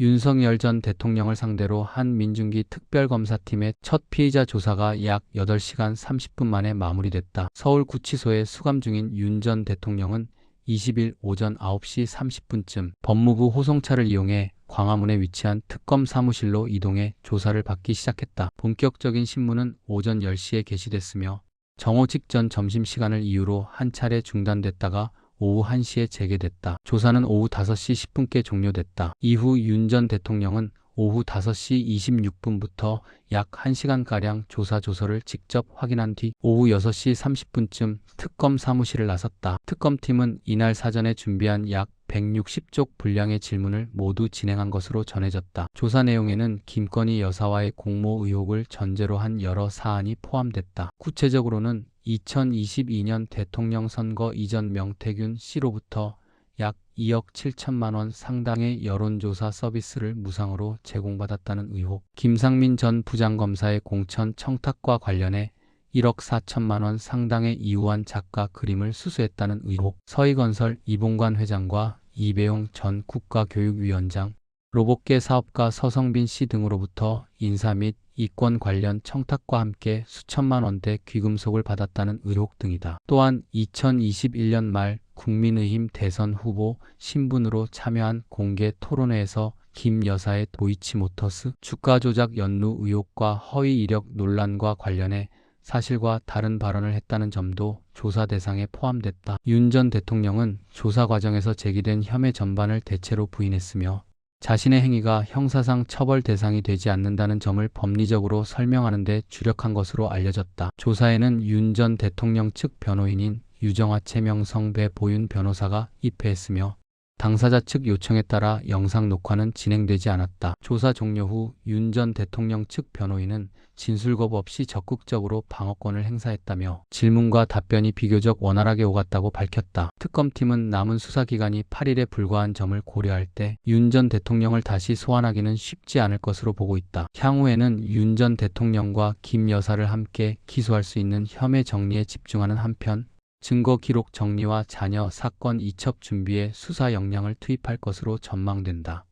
윤석열 전 대통령을 상대로 한 민중기 특별검사팀의 첫 피의자 조사가 약 8시간 30분 만에 마무리됐다. 서울구치소에 수감 중인 윤 전 대통령은 20일 오전 9시 30분쯤 법무부 호송차를 이용해 광화문에 위치한 특검 사무실로 이동해 조사를 받기 시작했다. 본격적인 신문은 오전 10시에 개시됐으며 정오 직전 점심시간을 이유로 한 차례 중단됐다가 오후 1시에 재개됐다. 조사는 오후 5시 10분께 종료됐다. 이후 윤 전 대통령은 오후 5시 26분부터 약 1시간가량 조사 조서를 직접 확인한 뒤 오후 6시 30분쯤 특검 사무실을 나섰다. 특검팀은 이날 사전에 준비한 약 160쪽 분량의 질문을 모두 진행한 것으로 전해졌다. 조사 내용에는 김건희 여사와의 공모 의혹을 전제로 한 여러 사안이 포함됐다. 구체적으로는 2022년 대통령 선거 이전 명태균 씨로부터 약 2억 7천만 원 상당의 여론조사 서비스를 무상으로 제공받았다는 의혹, 김상민 전 부장검사의 공천 청탁과 관련해 1억 4천만 원 상당의 이우한 작가 그림을 수수했다는 의혹, 서희건설 이봉관 회장과 이배용 전 국가교육위원장, 로봇계 사업가 서성빈 씨 등으로부터 인사 및 이권 관련 청탁과 함께 수천만 원대 귀금속을 받았다는 의혹 등이다. 또한 2021년 말 국민의힘 대선 후보 신분으로 참여한 공개 토론회에서 김 여사의 도이치모터스 주가 조작 연루 의혹과 허위 이력 논란과 관련해 사실과 다른 발언을 했다는 점도 조사 대상에 포함됐다. 윤 전 대통령은 조사 과정에서 제기된 혐의 전반을 대체로 부인했으며 자신의 행위가 형사상 처벌 대상이 되지 않는다는 점을 법리적으로 설명하는 데 주력한 것으로 알려졌다. 조사에는 윤 전 대통령 측 변호인인 유정화 채명성 배 보윤 변호사가 입회했으며 당사자 측 요청에 따라 영상 녹화는 진행되지 않았다. 조사 종료 후 윤 전 대통령 측 변호인은 진술 거부 없이 적극적으로 방어권을 행사했다며 질문과 답변이 비교적 원활하게 오갔다고 밝혔다. 특검팀은 남은 수사 기간이 8일에 불과한 점을 고려할 때 윤 전 대통령을 다시 소환하기는 쉽지 않을 것으로 보고 있다. 향후에는 윤 전 대통령과 김 여사를 함께 기소할 수 있는 혐의 정리에 집중하는 한편 증거 기록 정리와 자녀 사건 이첩 준비에 수사 역량을 투입할 것으로 전망된다.